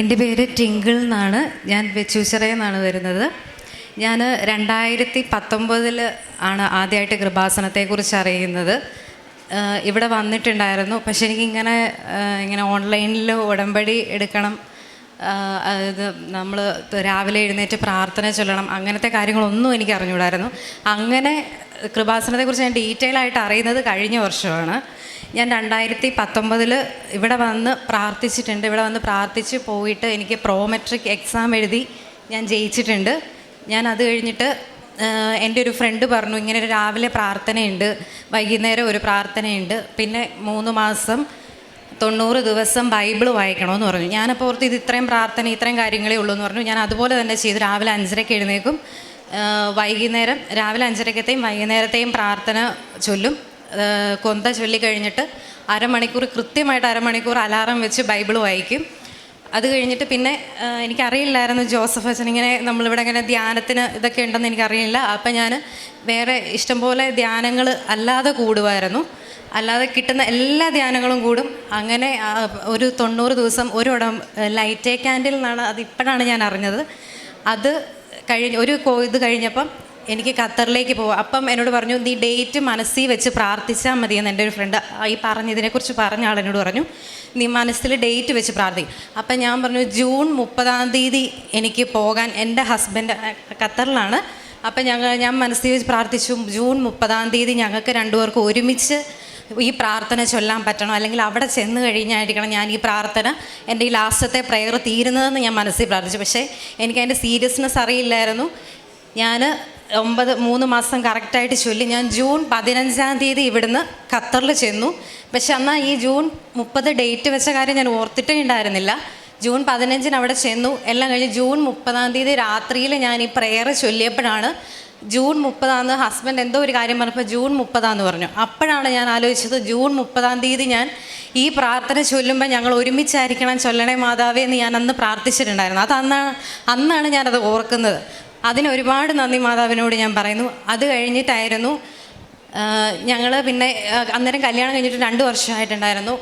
എന്റെ പേര് ടിങ്കിൾ എന്നാണ്. ഞാൻ വെച്ചൂച്ചിറയിൽ നിന്നാണ് വരുന്നത്. ഞാൻ രണ്ടായിരത്തി പത്തൊമ്പതിൽ ആണ് ആദ്യമായിട്ട് കൃപാസനത്തെക്കുറിച്ച് അറിയുന്നത്. ഇവിടെ വന്നിട്ടുണ്ടായിരുന്നു. പക്ഷെ എനിക്കിങ്ങനെ ഇങ്ങനെ ഓൺലൈനിൽ ഉടമ്പടി എടുക്കണം അതായത് നമ്മൾ രാവിലെ എഴുന്നേറ്റ് പ്രാർത്ഥന ചൊല്ലണം അങ്ങനത്തെ കാര്യങ്ങളൊന്നും എനിക്ക് അറിഞ്ഞുകൂടായിരുന്നു അങ്ങനെ കൃപാസനത്തെക്കുറിച്ച് ഞാൻ ഡീറ്റെയിൽ ആയിട്ട് അറിയുന്നത് കഴിഞ്ഞ വർഷമാണ്. ഞാൻ രണ്ടായിരത്തി പത്തൊമ്പതിൽ ഇവിടെ വന്ന് പ്രാർത്ഥിച്ചിട്ടുണ്ട്. ഇവിടെ വന്ന് പ്രാർത്ഥിച്ച് പോയിട്ട് എനിക്ക് പ്രോമെട്രിക് എക്സാം എഴുതി ഞാൻ ജയിച്ചിട്ടുണ്ട്. ഞാൻ അത് കഴിഞ്ഞിട്ട് എന്റെ ഒരു ഫ്രണ്ട് പറഞ്ഞു ഇങ്ങനെ ഒരു രാവിലെ പ്രാർത്ഥനയുണ്ട് വൈകുന്നേരം ഒരു പ്രാർത്ഥനയുണ്ട്. പിന്നെ മൂന്ന് മാസം തൊണ്ണൂറ് ദിവസം ബൈബിൾ വായിക്കണമെന്ന് പറഞ്ഞു. ഞാനപ്പോൾ ഓർത്ത് ഇത് ഇത്രയും പ്രാർത്ഥന ഇത്രയും കാര്യങ്ങളേ ഉള്ളൂ എന്ന് പറഞ്ഞു. ഞാൻ അതുപോലെ തന്നെ ചെയ്തു. രാവിലെ അഞ്ചരയ്ക്ക് എഴുന്നേക്കും വൈകുന്നേരം രാവിലെ അഞ്ചരക്കത്തെയും വൈകുന്നേരത്തെയും പ്രാർത്ഥന ചൊല്ലും. കൊന്ത ചൊല്ലി കഴിഞ്ഞിട്ട് അരമണിക്കൂർ കൃത്യമായിട്ട് അരമണിക്കൂർ അലാറം വെച്ച് ബൈബിൾ വായിക്കും. അത് കഴിഞ്ഞിട്ട് പിന്നെ എനിക്കറിയില്ലായിരുന്നു ജോസഫ് അച്ഛൻ ഇങ്ങനെ നമ്മളിവിടെ ഇങ്ങനെ ധ്യാനത്തിന് ഇതൊക്കെ ഉണ്ടെന്ന് എനിക്കറിയില്ല. അപ്പം ഞാൻ വേറെ ഇഷ്ടംപോലെ ധ്യാനങ്ങൾ അല്ലാതെ കൂടുമായിരുന്നു അല്ലാതെ കിട്ടുന്ന എല്ലാ ധ്യാനങ്ങളും കൂടും. അങ്ങനെ ഒരു തൊണ്ണൂറ് ദിവസം ഒരു ഇടം ലൈറ്റ് ക്യാൻഡിൽ നിന്നാണ് അത് ഇപ്പോഴാണ് ഞാൻ അറിഞ്ഞത്. അത് കഴിഞ്ഞ് ഒരു ഇത് കഴിഞ്ഞപ്പം എനിക്ക് ഖത്തറിലേക്ക് പോകും അപ്പം എന്നോട് പറഞ്ഞു നീ ഡേറ്റ് മനസ്സിൽ വെച്ച് പ്രാർത്ഥിച്ചാൽ മതിയെന്ന് എന്റെ ഒരു ഫ്രണ്ട് ഈ പറഞ്ഞതിനെക്കുറിച്ച് പറഞ്ഞ ആൾ എന്നോട് പറഞ്ഞു നീ മനസ്സിൽ ഡേറ്റ് വെച്ച് പ്രാർത്ഥിക്കും. അപ്പം ഞാൻ പറഞ്ഞു ജൂൺ മുപ്പതാം തീയതി എനിക്ക് പോകാൻ എന്റെ ഹസ്ബൻഡ് ഖത്തറിലാണ്. അപ്പം ഞങ്ങൾ ഞാൻ മനസ്സിൽ വെച്ച് പ്രാർത്ഥിച്ചു ജൂൺ മുപ്പതാം തീയതി ഞങ്ങൾക്ക് രണ്ടുപേർക്കും ഒരുമിച്ച് ഈ പ്രാർത്ഥന ചൊല്ലാൻ പറ്റണം. അല്ലെങ്കിൽ അവിടെ ചെന്ന് കഴിഞ്ഞായിരിക്കണം ഞാൻ ഈ പ്രാർത്ഥന എന്റെ ഈ ലാസ്റ്റത്തെ പ്രെയർ തീരുന്നതെന്ന് ഞാൻ മനസ്സിൽ പ്രാർത്ഥിച്ചു. പക്ഷേ എനിക്ക് അതിന്റെ സീരിയസ്നെസ് അറിയില്ലായിരുന്നു. ഞാൻ ഒമ്പത് മൂന്ന് മാസം കറക്റ്റായിട്ട് ചൊല്ലി. ഞാൻ ജൂൺ പതിനഞ്ചാം തീയതി ഇവിടുന്ന് ഖത്തറിൽ ചെന്നു. പക്ഷെ എന്നാൽ ഈ ജൂൺ മുപ്പത് ഡേറ്റ് വെച്ച കാര്യം ഞാൻ ഓർത്തിട്ടേ ഉണ്ടായിരുന്നില്ല. ജൂൺ പതിനഞ്ചിന് അവിടെ ചെന്നു. എല്ലാം കഴിഞ്ഞ് ജൂൺ മുപ്പതാം തീയതി രാത്രിയിൽ ഞാൻ ഈ പ്രെയർ ചൊല്ലിയപ്പോഴാണ് ജൂൺ മുപ്പതാന്ന് ഹസ്ബൻഡ് എന്തോ ഒരു കാര്യം പറഞ്ഞപ്പോൾ ജൂൺ മുപ്പതാന്ന് പറഞ്ഞു. അപ്പോഴാണ് ഞാൻ ആലോചിച്ചത് ജൂൺ മുപ്പതാം തീയതി ഞാൻ ഈ പ്രാർത്ഥന ചൊല്ലുമ്പോൾ ഞങ്ങൾ ഒരുമിച്ചായിരിക്കണം ചൊല്ലണേ മാതാവേ എന്ന് ഞാൻ അന്ന് പ്രാർത്ഥിച്ചിട്ടുണ്ടായിരുന്നു. അത് അന്നാണ് അന്നാണ് ഞാനത് ഓർക്കുന്നത്. അതിന് ഒരുപാട് നന്ദി മാതാവിനോട് ഞാൻ പറയുന്നു. അത് കഴിഞ്ഞിട്ടായിരുന്നു ഞങ്ങൾ പിന്നെ അന്നേരം കല്യാണം കഴിഞ്ഞിട്ട് രണ്ട് വർഷമായിട്ടുണ്ടായിരുന്നു.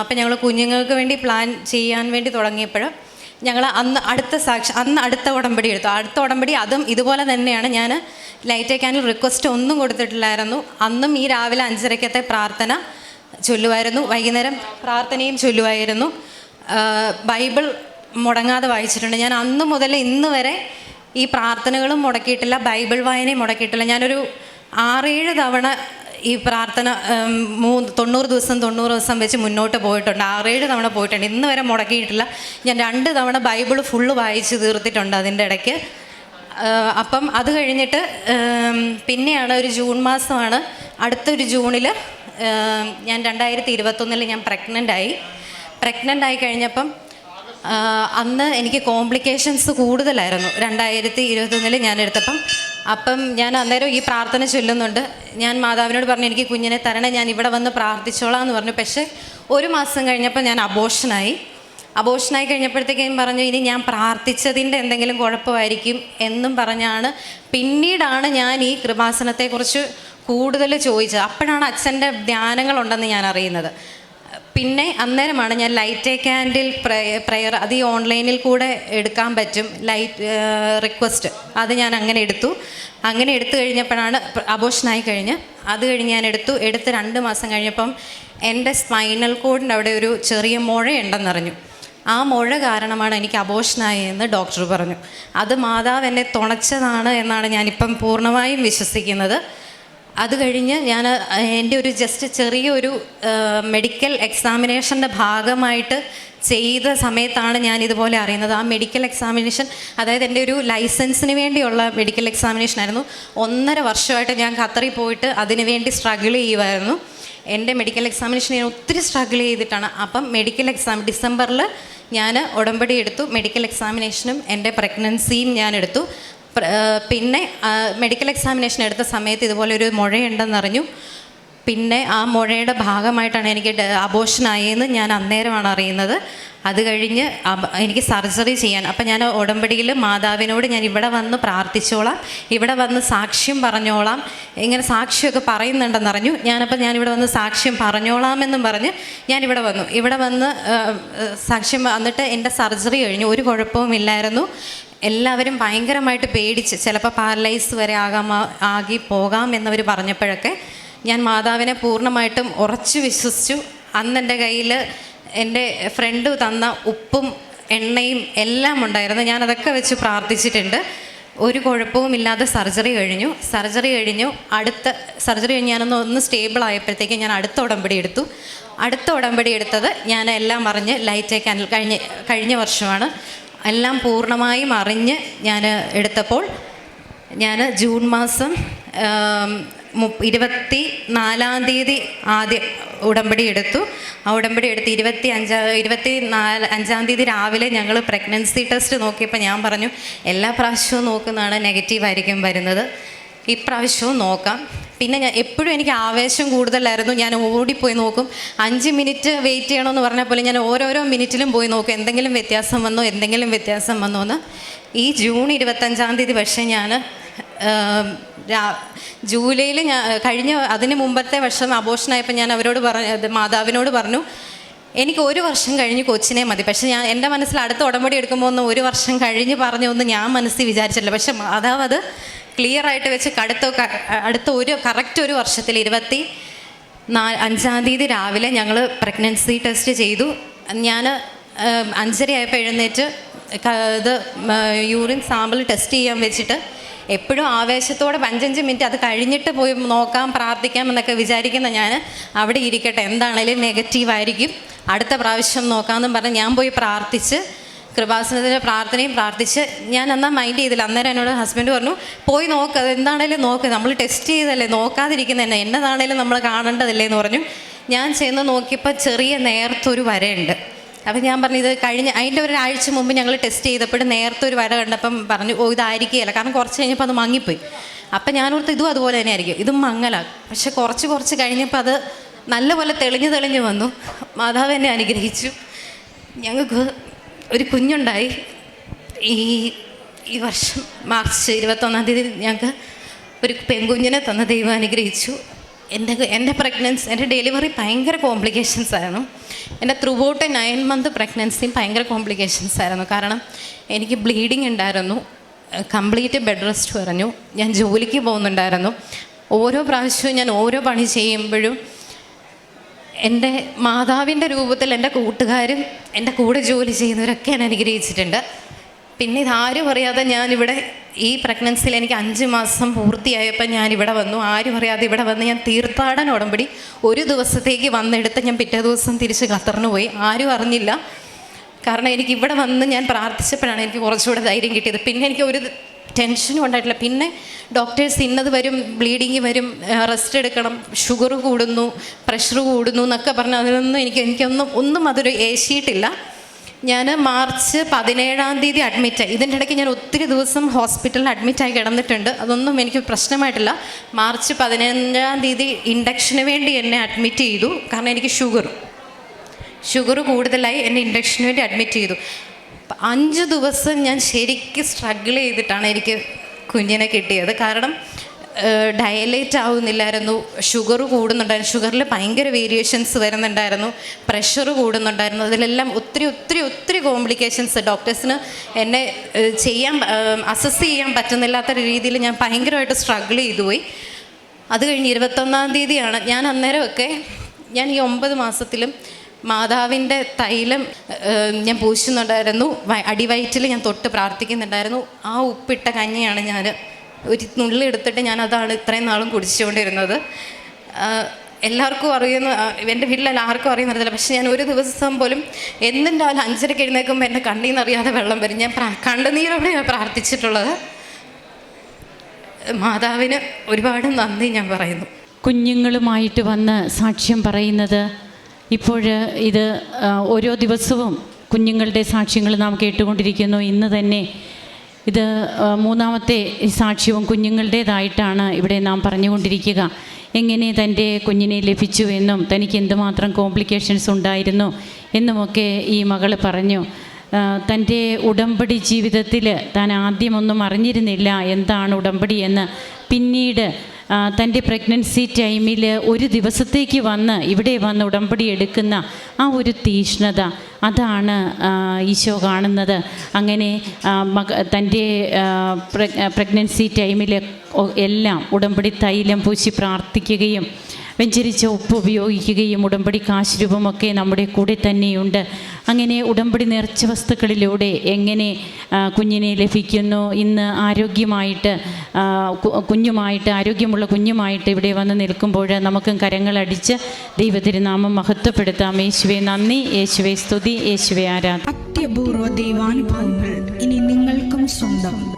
അപ്പം ഞങ്ങൾ കുഞ്ഞുങ്ങൾക്ക് വേണ്ടി പ്ലാൻ ചെയ്യാൻ വേണ്ടി തുടങ്ങിയപ്പോൾ ഞങ്ങൾ അന്ന് അടുത്ത സാക്ഷി അന്ന് അടുത്ത ഉടമ്പടി എടുത്തു. അടുത്ത ഉടമ്പടി അതും ഇതുപോലെ തന്നെയാണ്. ഞാൻ ലൈറ്റ് അയക്കാനിൽ റിക്വസ്റ്റ് ഒന്നും കൊടുത്തിട്ടില്ലായിരുന്നു. അന്നും ഈ രാവിലെ അഞ്ചരയ്ക്കത്തെ പ്രാർത്ഥന ചൊല്ലുമായിരുന്നു വൈകുന്നേരം പ്രാർത്ഥനയും ചൊല്ലുമായിരുന്നു ബൈബിൾ മുടങ്ങാതെ വായിച്ചിട്ടുണ്ട്. ഞാൻ അന്ന് മുതൽ ഇന്ന് വരെ ഈ പ്രാർത്ഥനകളും മുടക്കിയിട്ടില്ല ബൈബിൾ വായനയും മുടക്കിയിട്ടില്ല. ഞാനൊരു ആറേഴ് തവണ ഈ പ്രാർത്ഥന മൂന്ന് തൊണ്ണൂറ് ദിവസം തൊണ്ണൂറ് ദിവസം വെച്ച് മുന്നോട്ട് പോയിട്ടുണ്ട്. ആറേഴ് തവണ പോയിട്ടുണ്ട്. ഇന്ന് വരെ മുടക്കിയിട്ടില്ല. ഞാൻ രണ്ട് തവണ ബൈബിൾ ഫുള്ള് വായിച്ച് തീർത്തിട്ടുണ്ട് അതിന്റെ ഇടയ്ക്ക്. അപ്പം അത് കഴിഞ്ഞിട്ട് പിന്നെയാണ് ഒരു ജൂൺ മാസമാണ്. അടുത്തൊരു ജൂണിൽ ഞാൻ രണ്ടായിരത്തി ഇരുപത്തൊന്നിൽ ഞാൻ പ്രഗ്നന്റ് ആയി. പ്രഗ്നന്റ് ആയി കഴിഞ്ഞപ്പം അന്ന് എനിക്ക് കോംപ്ലിക്കേഷൻസ് കൂടുതലായിരുന്നു. രണ്ടായിരത്തി ഇരുപത്തൊന്നിൽ ഞാൻ എടുത്തപ്പം. അപ്പം ഞാൻ അന്നേരം ഈ പ്രാർത്ഥന ചൊല്ലുന്നുണ്ട്. ഞാൻ മാതാവിനോട് പറഞ്ഞു എനിക്ക് കുഞ്ഞിനെ തരണേ ഞാൻ ഇവിടെ വന്ന് പ്രാർത്ഥിച്ചോളാം എന്ന് പറഞ്ഞു. പക്ഷേ ഒരു മാസം കഴിഞ്ഞപ്പോൾ ഞാൻ അബോഷനായി അബോഷനായി കഴിഞ്ഞപ്പോഴത്തേക്കും പറഞ്ഞു ഇനി ഞാൻ പ്രാർത്ഥിച്ചതിന്റെ എന്തെങ്കിലും കുഴപ്പമായിരിക്കും എന്നും പറഞ്ഞാണ് പിന്നീടാണ് ഞാൻ ഈ കൃപാസനത്തെക്കുറിച്ച് കൂടുതൽ ചോദിച്ചത്. അപ്പോഴാണ് അച്ഛന്റെ ധ്യാനങ്ങളുണ്ടെന്ന് ഞാൻ അറിയുന്നത്. പിന്നെ അന്നേരമാണ് ഞാൻ ലൈറ്റ് എ ക്യാൻഡിൽ പ്രയർ അത് ഈ ഓൺലൈനിൽ കൂടെ എടുക്കാൻ പറ്റും. ലൈറ്റ് റിക്വസ്റ്റ് അത് ഞാൻ അങ്ങനെ എടുത്തു. അങ്ങനെ എടുത്തു കഴിഞ്ഞപ്പോഴാണ് അബോഷനായി കഴിഞ്ഞ്. അത് കഴിഞ്ഞ് ഞാൻ എടുത്തു. എടുത്ത് രണ്ട് മാസം കഴിഞ്ഞപ്പം എന്റെ സ്പൈനൽ കോഡിന്റെ അവിടെ ഒരു ചെറിയ മുഴയുണ്ടെന്നറിഞ്ഞു. ആ മുഴ കാരണമാണ് എനിക്ക് അബോഷനായെന്ന് ഡോക്ടർ പറഞ്ഞു. അത് മാതാവ് എന്നെ തുണച്ചതാണ് എന്നാണ് ഞാനിപ്പം പൂർണമായും വിശ്വസിക്കുന്നത്. അത് കഴിഞ്ഞ് ഞാൻ എന്റെ ഒരു ജസ്റ്റ് ചെറിയൊരു മെഡിക്കൽ എക്സാമിനേഷന്റെ ഭാഗമായിട്ട് ചെയ്ത സമയത്താണ് ഞാൻ ഇതുപോലെ അറിയുന്നത്. ആ മെഡിക്കൽ എക്സാമിനേഷൻ അതായത് എന്റെ ഒരു ലൈസൻസിന് വേണ്ടിയുള്ള മെഡിക്കൽ എക്സാമിനേഷൻ ആയിരുന്നു. ഒന്നര വർഷമായിട്ട് ഞാൻ ഖത്തറിൽ പോയിട്ട് അതിനു വേണ്ടി സ്ട്രഗിൾ ചെയ്യുമായിരുന്നു എന്റെ മെഡിക്കൽ എക്സാമിനേഷൻ ഞാൻ ഒത്തിരി സ്ട്രഗിൾ ചെയ്തിട്ടാണ്. അപ്പം മെഡിക്കൽ എക്സാം ഡിസംബറിൽ ഞാൻ ഉടമ്പടി എടുത്തു. മെഡിക്കൽ എക്സാമിനേഷനും എന്റെ പ്രഗ്നൻസിയും ഞാൻ എടുത്തു. പിന്നെ മെഡിക്കൽ എക്സാമിനേഷൻ എടുത്ത സമയത്ത് ഇതുപോലെ ഒരു മുഴയുണ്ടെന്നറിഞ്ഞു. പിന്നെ ആ മുഴയുടെ ഭാഗമായിട്ടാണ് എനിക്ക് അബോഷനായെന്ന് ഞാൻ അന്നേരമാണ് അറിയുന്നത്. അത് കഴിഞ്ഞ് എനിക്ക് സർജറി ചെയ്യാൻ അപ്പം ഞാൻ ഉടമ്പടിയിൽ മാതാവിനോട് ഞാൻ ഇവിടെ വന്ന് പ്രാർത്ഥിച്ചോളാം. ഇവിടെ വന്ന് സാക്ഷ്യം പറഞ്ഞോളാം. ഇങ്ങനെ സാക്ഷ്യമൊക്കെ പറയുന്നുണ്ടെന്ന് അറിഞ്ഞു ഞാനപ്പോൾ ഞാനിവിടെ വന്ന് സാക്ഷ്യം പറഞ്ഞോളാമെന്നും പറഞ്ഞ് ഞാനിവിടെ വന്നു. ഇവിടെ വന്ന് സാക്ഷ്യം വന്നിട്ട് എന്റെ സർജറി കഴിഞ്ഞു. ഒരു കുഴപ്പവും ഇല്ലായിരുന്നു എല്ലാവരും ഭയങ്കരമായിട്ട് പേടിച്ച് ചിലപ്പോൾ പാരലൈസ് വരെ ആകാം ആകി പോകാം എന്നവർ പറഞ്ഞപ്പോഴൊക്കെ ഞാൻ മാതാവിനെ പൂർണമായിട്ടും ഉറച്ചു വിശ്വസിച്ചു. അന്ന് എന്റെ കയ്യിൽ എന്റെ ഫ്രണ്ട് തന്ന ഉപ്പും എണ്ണയും എല്ലാം ഉണ്ടായിരുന്നു. ഞാൻ അതൊക്കെ വെച്ച് പ്രാർത്ഥിച്ചിട്ടുണ്ട്. ഒരു കുഴപ്പവും ഇല്ലാതെ സർജറി കഴിഞ്ഞു. സർജറി കഴിഞ്ഞു. അടുത്ത സർജറി കഴിഞ്ഞ് ഞാനൊന്ന് ഒന്ന് സ്റ്റേബിൾ ആയപ്പോഴത്തേക്ക് ഞാൻ അടുത്ത ഉടമ്പടി എടുത്തു. അടുത്ത ഉടമ്പടി എടുത്തത് ഞാൻ എല്ലാം അറിഞ്ഞ് ലൈറ്റ് കഴിഞ്ഞ കഴിഞ്ഞ വർഷമാണ്. എല്ലാം പൂർണമായും അറിഞ്ഞ് ഞാൻ എടുത്തപ്പോൾ ഞാൻ ജൂൺ മാസം ഇരുപത്തി നാലാം തീയതി ആദ്യം ഉടമ്പടി എടുത്തു. ആ ഉടമ്പടി എടുത്ത് ഇരുപത്തി അഞ്ചാം ഇരുപത്തി നാല് അഞ്ചാം തീയതി രാവിലെ ഞങ്ങൾ പ്രഗ്നൻസി ടെസ്റ്റ് നോക്കിയപ്പോൾ ഞാൻ പറഞ്ഞു എല്ലാ പ്രാവശ്യവും നോക്കുന്നതാണ് നെഗറ്റീവായിരിക്കും വരുന്നത്. ഇപ്രാവശ്യവും നോക്കാം. പിന്നെ ഞാൻ എപ്പോഴും എനിക്ക് ആവേശം കൂടുതലായിരുന്നു. ഞാൻ ഓടിപ്പോയി നോക്കും. അഞ്ച് മിനിറ്റ് വെയിറ്റ് ചെയ്യണമെന്ന് പറഞ്ഞ പോലെ ഞാൻ ഓരോരോ മിനിറ്റിലും പോയി നോക്കും. എന്തെങ്കിലും വ്യത്യാസം വന്നോ എന്തെങ്കിലും വ്യത്യാസം വന്നോ എന്ന്. ഈ ജൂൺ ഇരുപത്തഞ്ചാം തീയതി പക്ഷേ ഞാൻ ജൂലൈയിൽ ഞാൻ കഴിഞ്ഞ അതിന് മുമ്പത്തെ വർഷം അബോഷനായപ്പോൾ ഞാൻ അവരോട് പറഞ്ഞു മാതാവിനോട് പറഞ്ഞു എനിക്ക് ഒരു വർഷം കഴിഞ്ഞ് കൊച്ചിനെ മതി. പക്ഷെ ഞാൻ എന്റെ മനസ്സിൽ അടുത്ത ഉടമ്പടി എടുക്കുമ്പോൾ ഒന്ന് ഒരു വർഷം കഴിഞ്ഞ് ഒന്ന് ഞാൻ മനസ്സിൽ വിചാരിച്ചില്ല പക്ഷെ മാതാവ് അത് ക്ലിയർ ആയിട്ട് വെച്ച് കടുത്ത അടുത്ത ഒരു കറക്റ്റ് ഒരു വർഷത്തിൽ ഇരുപത്തി നാല് അഞ്ചാം തീയതി രാവിലെ ഞങ്ങൾ പ്രഗ്നൻസി ടെസ്റ്റ് ചെയ്തു. ഞാൻ അഞ്ചര ആയപ്പോൾ എഴുന്നേറ്റ് ഇത് യൂറിൻ സാമ്പിൾ ടെസ്റ്റ് ചെയ്യാൻ വെച്ചിട്ട് എപ്പോഴും ആവേശത്തോടെ അഞ്ചഞ്ച് മിനിറ്റ് അത് കഴിഞ്ഞിട്ട് പോയി നോക്കാം പ്രാർത്ഥിക്കാം എന്നൊക്കെ വിചാരിക്കുന്ന ഞാൻ അവിടെ ഇരിക്കട്ടെ. എന്താണേലും നെഗറ്റീവായിരിക്കും അടുത്ത പ്രാവശ്യം നോക്കാമെന്നും പറഞ്ഞ് ഞാൻ പോയി പ്രാർത്ഥിച്ച് കൃപാസനത്തിന്റെ പ്രാർത്ഥനയും പ്രാർത്ഥിച്ച് ഞാൻ എന്നാൽ മൈൻഡ് ചെയ്തില്ല. അന്നേരം എന്നോട് ഹസ്ബൻഡ് പറഞ്ഞു പോയി നോക്ക് എന്താണേലും നോക്ക്. നമ്മൾ ടെസ്റ്റ് ചെയ്തല്ലേ നോക്കാതിരിക്കുന്ന. തന്നെ എന്നതാണേലും നമ്മൾ കാണേണ്ടതല്ലേ എന്ന് പറഞ്ഞു. ഞാൻ ചെന്ന് നോക്കിയപ്പോൾ ചെറിയ നേർത്തൊരു വരയുണ്ട്. അപ്പം ഞാൻ പറഞ്ഞു ഇത് കഴിഞ്ഞ അതിന്റെ ഒരാഴ്ച മുമ്പ് ഞങ്ങൾ ടെസ്റ്റ് ചെയ്തപ്പോൾ നേരത്തെ ഒരു വര കണ്ടപ്പം പറഞ്ഞു ഓ ഇതായിരിക്കുകയല്ല. കാരണം കുറച്ച് കഴിഞ്ഞപ്പോൾ അത് മങ്ങിപ്പോയി. അപ്പം ഞാൻ ഓർത്ത് ഇതും അതുപോലെ തന്നെ ആയിരിക്കും ഇതും മങ്ങലാണ് പക്ഷെ കുറച്ച് കുറച്ച് കഴിഞ്ഞപ്പോൾ അത് നല്ലപോലെ തെളിഞ്ഞു തെളിഞ്ഞു വന്നു. മാതാവ് എന്നെ അനുഗ്രഹിച്ചു. ഞങ്ങൾക്ക് ഒരു കുഞ്ഞുണ്ടായി. ഈ ഈ വർഷം മാർച്ച് ഇരുപത്തൊന്നാം തീയതി ഞങ്ങൾക്ക് ഒരു പെൺകുഞ്ഞിനെ തന്ന ദൈവം അനുഗ്രഹിച്ചു. എന്റെ എന്റെ പ്രഗ്നൻസി എന്റെ ഡെലിവറി ഭയങ്കര കോംപ്ലിക്കേഷൻസ് ആയിരുന്നു. എന്റെ ത്രൂ ഔട്ട് നയൻ മന്ത് പ്രഗ്നൻസിയും ഭയങ്കര കോംപ്ലിക്കേഷൻസ് ആയിരുന്നു. കാരണം എനിക്ക് ബ്ലീഡിങ് ഉണ്ടായിരുന്നു. കംപ്ലീറ്റ് ബെഡ് റെസ്റ്റ് പറഞ്ഞു. ഞാൻ ജോലിക്ക് പോകുന്നുണ്ടായിരുന്നു. ഓരോ പ്രാവശ്യവും ഞാൻ ഓരോ പണി ചെയ്യുമ്പോഴും എന്റെ മാതാവിന്റെ രൂപത്തിൽ എന്റെ കൂട്ടുകാരും എന്റെ കൂടെ ജോലി ചെയ്യുന്നവരൊക്കെ എന്നെ അനുഗ്രഹിച്ചിട്ടുണ്ട്. പിന്നെ ഇതാരും അറിയാതെ ഞാനിവിടെ ഈ പ്രഗ്നൻസിയിൽ എനിക്ക് അഞ്ച് മാസം പൂർത്തിയായപ്പോൾ ഞാൻ ഇവിടെ വന്നു. ആരും അറിയാതെ ഇവിടെ വന്ന് ഞാൻ തീർത്ഥാടന ഉടമ്പടി ഒരു ദിവസത്തേക്ക് വന്നെടുത്ത് ഞാൻ പിറ്റേ ദിവസം തിരിച്ച് ഖത്തറിന് പോയി. ആരും അറിഞ്ഞില്ല. കാരണം എനിക്ക് ഇവിടെ വന്ന് ഞാൻ പ്രാർത്ഥിച്ചപ്പോഴാണ് എനിക്ക് കുറച്ചുകൂടെ ധൈര്യം കിട്ടിയത്. പിന്നെ എനിക്ക് ഒരു ടെൻഷനും ഉണ്ടായിട്ടില്ല. പിന്നെ ഡോക്ടേഴ്സ് ഇന്നത് വരും ബ്ലീഡിങ് വരും റെസ്റ്റ് എടുക്കണം ഷുഗർ കൂടുന്നു പ്രഷർ കൂടുന്നു എന്നൊക്കെ പറഞ്ഞ് അതിനൊന്നും എനിക്ക് എനിക്കൊന്നും ഒന്നും അതൊരു ഏശിയിട്ടില്ല. ഞാൻ മാർച്ച് പതിനേഴാം തീയതി അഡ്മിറ്റായി ഇതിന്റെ ഇടയ്ക്ക് ഞാൻ ഒത്തിരി ദിവസം ഹോസ്പിറ്റലിൽ അഡ്മിറ്റായി കിടന്നിട്ടുണ്ട്. അതൊന്നും എനിക്ക് പ്രശ്നമായിട്ടില്ല. മാർച്ച് പതിനഞ്ചാം തീയതി ഇൻഡക്ഷന് വേണ്ടി എന്നെ അഡ്മിറ്റ് ചെയ്തു. കാരണം എനിക്ക് ഷുഗർ ഷുഗർ കൂടുതലായി എന്നെ ഇൻഡക്ഷന് വേണ്ടി അഡ്മിറ്റ് ചെയ്തു. അഞ്ച് ദിവസം ഞാൻ ശരിക്കും സ്ട്രഗിൾ ചെയ്തിട്ടാണ് എനിക്ക് കുഞ്ഞിനെ കിട്ടിയത്. കാരണം ഡയലേറ്റ് ആവുന്നില്ലായിരുന്നു. ഷുഗർ കൂടുന്നുണ്ടായിരുന്നു. ഷുഗറിൽ ഭയങ്കര വേരിയേഷൻസ് വരുന്നുണ്ടായിരുന്നു. പ്രഷർ കൂടുന്നുണ്ടായിരുന്നു. അതിലെല്ലാം ഒത്തിരി ഒത്തിരി ഒത്തിരി കോംപ്ലിക്കേഷൻസ് ഡോക്ടേഴ്സിന് എന്നെ ചെയ്യാൻ അസസ് ചെയ്യാൻ പറ്റുന്നില്ലാത്ത രീതിയിൽ ഞാൻ ഭയങ്കരമായിട്ട് സ്ട്രഗിൾ ചെയ്തു പോയി. അത് കഴിഞ്ഞ് ഇരുപത്തൊന്നാം തീയതിയാണ്. ഞാൻ അന്നേരമൊക്കെ ഞാൻ ഈ ഒമ്പത് മാസത്തിലും മാതാവിന്റെ തൈലം ഞാൻ പൂശുന്നുണ്ടായിരുന്നു. അടിവയറ്റിൽ ഞാൻ തൊട്ട് പ്രാർത്ഥിക്കുന്നുണ്ടായിരുന്നു. ആ ഉപ്പിട്ട കഞ്ഞിയാണ് ഞാൻ ഒരു നുള്ളി എടുത്തിട്ട് ഞാൻ അതാണ് ഇത്രയും നാളും കുടിച്ചുകൊണ്ടിരുന്നത്. എല്ലാവർക്കും അറിയുന്ന എന്റെ വീട്ടിലെല്ലാം ആർക്കും അറിയുന്നില്ല പക്ഷേ ഞാൻ ഒരു ദിവസം പോലും എന്നും രാവിലെ അഞ്ചരയ്ക്ക് എഴുന്നേൽക്കുമ്പോൾ എന്റെ കണ്ണിൽ നിന്നറിയാതെ വെള്ളം വരും. ഞാൻ പ്രാ- കണ്ണുനീരോടെയാണ് പ്രാർത്ഥിച്ചിട്ടുള്ളത്. മാതാവിന് ഒരുപാട് നന്ദി ഞാൻ പറയുന്നു. കുഞ്ഞുങ്ങളുമായിട്ട് വന്ന് സാക്ഷ്യം പറയുന്നത് ഇപ്പോൾ ഇത് ഓരോ ദിവസവും കുഞ്ഞുങ്ങളുടെ സാക്ഷ്യങ്ങൾ നാം കേട്ടുകൊണ്ടിരിക്കുന്നു. ഇന്ന് തന്നെ ഇത് മൂന്നാമത്തെ സാക്ഷ്യവും കുഞ്ഞുങ്ങളുടേതായിട്ടാണ് ഇവിടെ നാം പറഞ്ഞുകൊണ്ടിരിക്കുക. എങ്ങനെ തന്റെ കുഞ്ഞിനെ ലഭിച്ചു എന്നും തനിക്ക് എന്തുമാത്രം കോംപ്ലിക്കേഷൻസ് ഉണ്ടായിരുന്നു എന്നുമൊക്കെ ഈ മകൾ പറഞ്ഞു. തന്റെ ഉടമ്പടി ജീവിതത്തിൽ താൻ ആദ്യമൊന്നും അറിഞ്ഞിരുന്നില്ല എന്താണ് ഉടമ്പടി എന്ന്. പിന്നീട് തന്റെ പ്രഗ്നൻസി ടൈമിൽ ഒരു ദിവസത്തേക്ക് വന്ന് ഇവിടെ വന്ന് ഉടമ്പടി എടുക്കുന്ന ആ ഒരു തീഷ്ണത അതാണ് ഈശോ കാണുന്നത്. അങ്ങനെ മക തന്റെ പ്രഗ്നൻസി ടൈമിൽ എല്ലാം ഉടമ്പടി തൈലം പൂശി പ്രാർത്ഥിക്കുകയും വെഞ്ചരിച്ച ഉപ്പ് ഉപയോഗിക്കുകയും ഉടമ്പടി കാശ് രൂപമൊക്കെ നമ്മുടെ കൂടെ തന്നെയുണ്ട്. അങ്ങനെ ഉടമ്പടി നേർച്ച വസ്തുക്കളിലൂടെ എങ്ങനെ കുഞ്ഞിനെ ലഭിക്കുന്നു? ഇന്ന് ആരോഗ്യമായിട്ട് കുഞ്ഞുമായിട്ട് ആരോഗ്യമുള്ള കുഞ്ഞുമായിട്ട് ഇവിടെ വന്ന് നിൽക്കുമ്പോൾ നമുക്കും കരങ്ങളടിച്ച് ദൈവത്തിരുനാമം മഹത്വപ്പെടുത്താം. യേശുവെ നന്ദി. യേശുവെ സ്തുതി. യേശുവെ ആരാധന. അത്യപൂർവ ദൈവാനുഭവങ്ങൾ ഇനി നിങ്ങൾക്കും സ്വന്തം.